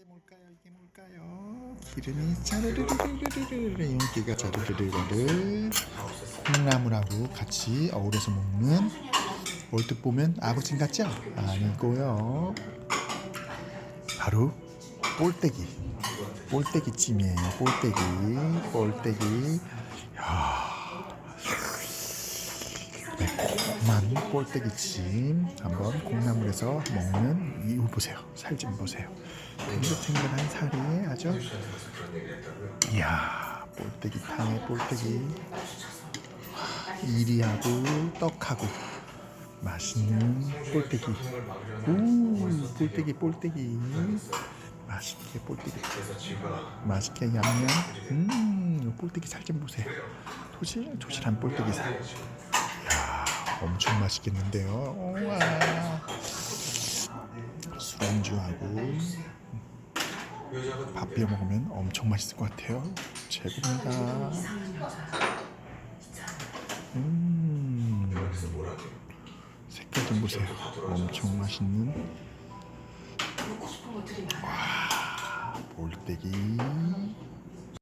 이게 뭘까요? 이게 뭘까요? 기름이 짜르르르르르르 윤기가 짜르르르르 콩나물하고 같이 어우러서 먹는 얼뜻 보면 아구찜 같죠? 아니고요 바로 볼때기 볼때기 찜이에요 볼때기 볼때기 매 콤한 볼때기찜 한번 콩나물에서 먹는 이유 보세요. 살 좀 보세요. 탱글탱글한 살이 아주 이야 볼때기탕에 볼때기. 이리하고 떡하고 맛있는 볼때기. 우 볼때기 볼때기. 맛있게 볼때기. 맛있게 양념. 음 볼때기 살 좀 보세요. 토실 토실한 볼때기 살 엄청 맛있겠는데요. 우와. 술안주하고 밥 비벼 먹으면 엄청 맛있을 것 같아요. 최고입니다. 음. 색깔 좀 보세요. 엄청 맛있는 와, 볼때기